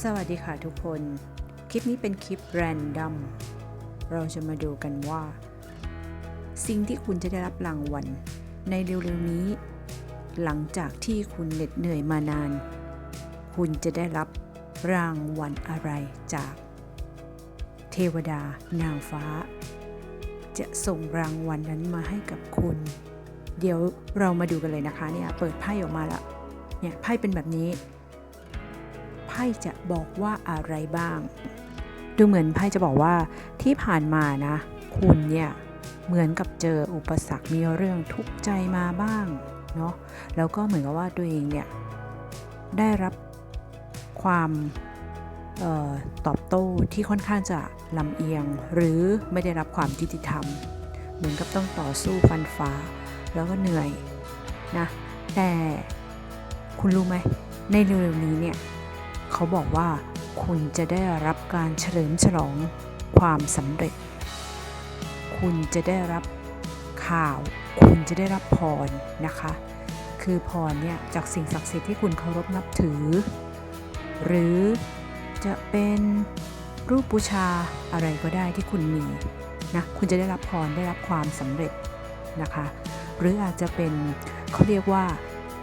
สวัสดีค่ะทุกคน คลิปนี้เป็นคลิปแรนดอมเราจะมาดูกันว่า สิ่งที่คุณจะได้รับรางวัล ในเร็วๆนี้ หลังจากที่คุณเหน็ดเหนื่อยมานาน คุณจะได้รับรางวัลอะไรจาก เทวดานางฟ้า จะส่งรางวัลนนั้นมาให้กับคุณ เดี๋ยวเรามาดูกันเลยนะคะเนี่ยเปิดไพ่ออกมาล้วเนี่ยไพ่เป็นแบบนี้ ไพ่จะบอกว่าอะไรบ้าง ดูเหมือนไพ่จะบอกว่าที่ผ่านมานะ คุณเนี่ยเหมือนกับเจออุปสรรคมีเรื่องทุกข์ใจมาบ้างเนาะแล้วก็เหมือนกับว่าตัวเองเนี่ยได้รับความออตอบโต้ที่ค่อนข้างจะลำเอียง หรือไม่ได้รับความยุติธรรม เหมือนกับต้องต่อสู้ฟันฟ้า แล้วก็เหนื่อยนะแต่คุณรู้ไหมในเร็วๆนี้เนี่ย เขาบอกว่าคุณจะได้รับการเฉลิมฉลองความสำเร็จ คุณจะได้รับข่าว คุณจะได้รับพรนะคะ คือพรเนี่ยจากสิ่งศักดิ์สิทธิ์ที่คุณเคารพนับถือ หรือจะเป็นรูปบูชาอะไรก็ได้ที่คุณมีนะคุณจะได้รับพรได้รับความสำเร็จนะคะ หรืออาจจะเป็นเขาเรียกว่า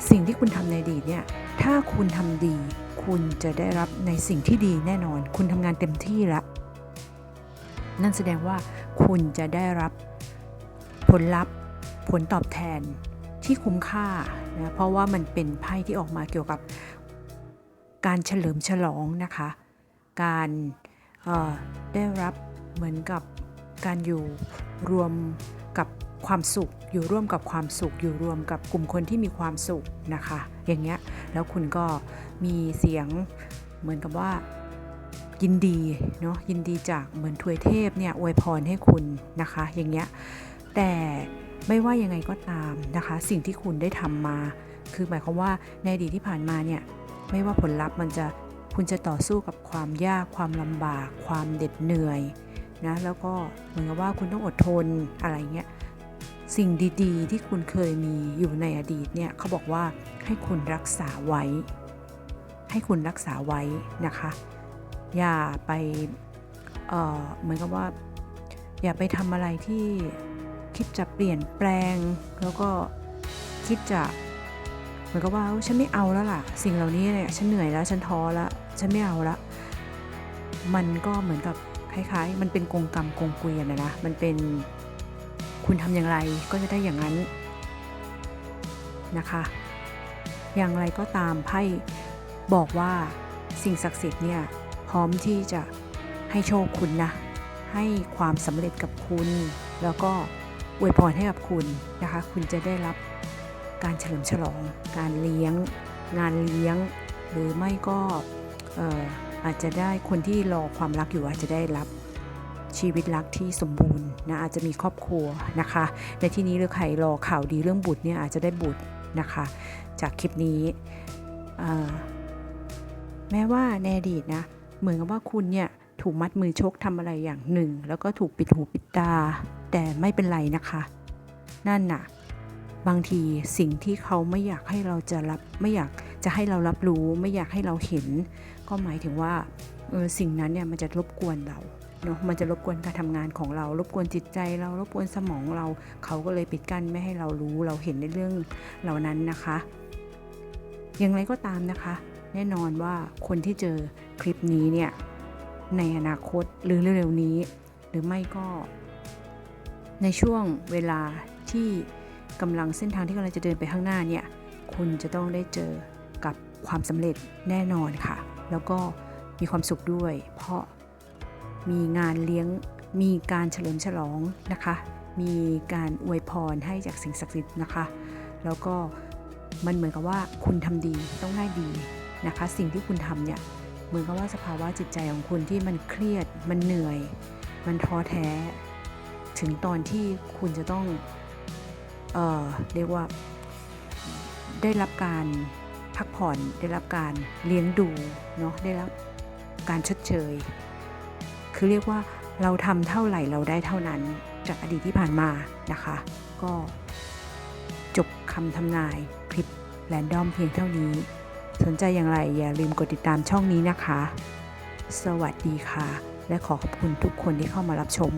สิ่งที่คุณทำในอดีตเนี่ย ถ้าคุณทำดี คุณจะได้รับในสิ่งที่ดีแน่นอน คุณทำงานเต็มที่แล้วนั่นแสดงว่าคุณจะได้รับผลลัพธ์ผลตอบแทนที่คุ้มค่านะเพราะว่ามันเป็นไพ่ที่ออกมาเกี่ยวกับการเฉลิมฉลองนะคะ การได้รับเหมือนกับการอยู่รวมกับ ความสุข อยู่ร่วมกับความสุข อยู่รวมกับกลุ่มคนที่มีความสุขนะคะ อย่างเงี้ยแล้วคุณก็มีเสียงเหมือนกับว่ายินดีเนาะยินดีจากเหมือนทวยเทพเนี่ยอวยพรให้คุณนะคะ อย่างเงี้ยแต่ไม่ว่ายังไงก็ตามนะคะ สิ่งที่คุณได้ทำมา คือหมายความว่าในอดีตที่ผ่านมาเนี่ยไม่ว่าผลลัพธ์มันจะคุณจะต่อสู้กับความยากความลำบาก ความเด็ดเหนื่อยนะแล้วก็เหมือนกับว่าคุณต้องอดทนอะไรเงี้ย สิ่งดีๆ ที่คุณเคยมีอยู่ในอดีตเนี่ยเขาบอกว่าให้คุณรักษาไว้ ให้คุณรักษาไว้นะคะ อย่าไปเเหมือนกับว่า อย่าไปทำอะไรที่คิดจะเปลี่ยนแปลง แล้วก็คิดจะเหมือนกับว่าฉันไม่เอาแล้วล่ะ สิ่งเหล่านี้เนี่ยฉันเหนื่อยแล้วฉันท้อแล้วฉันไม่เอาละมันก็เหมือนกับคล้ายๆ มันเป็นกงกรรมกงเกวียนนะนะมันเป็น คุณทำอย่างไรก็จะได้อย่างนั้นนะคะ อย่างไรก็ตามไพ่บอกว่าสิ่งศักดิ์สิทธิ์เนี่ยพร้อมที่จะให้โชคคุณนะ ให้ความสำเร็จกับคุณ แล้วก็อวยพรให้กับคุณนะคะ คุณจะได้รับการเฉลิมฉลอง การเลี้ยง งานเลี้ยง หรือไม่ก็เอ่ออาจจะได้คนที่รอความรักอยู่อาจจะได้รับ ชีวิตรักที่สมบูรณ์นะอาจจะมีครอบครัวนะคะ ในที่นี้หรือใครรอข่าวดีเรื่องบุตรเนี่ยอาจจะได้บุตรนะคะ จากคลิปนี้แม้ว่าในอดีตนะเหมือนกับว่าคุณเนี่ยถูกมัดมือชกทำอะไรอย่างหนึ่ง แล้วก็ถูกปิดหูปิดตา แต่ไม่เป็นไรนะคะ นั่นน่ะบางทีสิ่งที่เขาไม่อยากให้เราจะรับไม่อยากจะให้เรารับรู้ ไม่อยากให้เราเห็น ก็หมายถึงว่าออสิ่งนั้นเนี่ยมันจะรบกวนเรา เนาะมันจะรบกวนการทำงานของเรา รบกวนจิตใจเรารบกวนสมองเรา เขาก็เลยปิดกั้นไม่ให้เรารู้เราเห็นในเรื่องเหล่านั้นนะคะ อย่างไรก็ตามนะคะ แน่นอนว่าคนที่เจอคลิปนี้เนี่ยในอนาคตหรือเร็วๆนี้ หรือไม่ก็ในช่วงเวลาที่กำลังเส้นทางที่กำลังจะเดินไปข้างหน้าเนี่ย คุณจะต้องได้เจอกับความสำเร็จแน่นอนค่ะ แล้วก็มีความสุขด้วย เพราะ มีงานเลี้ยงมีการเฉลิมฉลองนะคะ มีการอวยพรให้จากสิ่งศักดิ์สิทธิ์นะคะ แล้วก็มันเหมือนกับว่าคุณทำดีต้องได้ดีนะคะ สิ่งที่คุณทำเนี่ยเหมือนกับว่าสภาวะจิตใจของคุณที่มันเครียด มันเหนื่อย มันท้อแท้ ถึงตอนที่คุณจะต้อง เอ่อ เรียกว่า ได้รับการพักผ่อน ได้รับการเลี้ยงดู เนาะ ได้รับการชดเชย คือเรียกว่าเราทำเท่าไหร่เราได้เท่านั้นจากอดีตที่ผ่านมานะคะ ก็จบคำทำนายคลิปแรนดอมเพียงเท่านี้ สนใจอย่างไรอย่าลืมกดติดตามช่องนี้นะคะ สวัสดีค่ะ และขอขอบคุณทุกคนที่เข้ามารับชม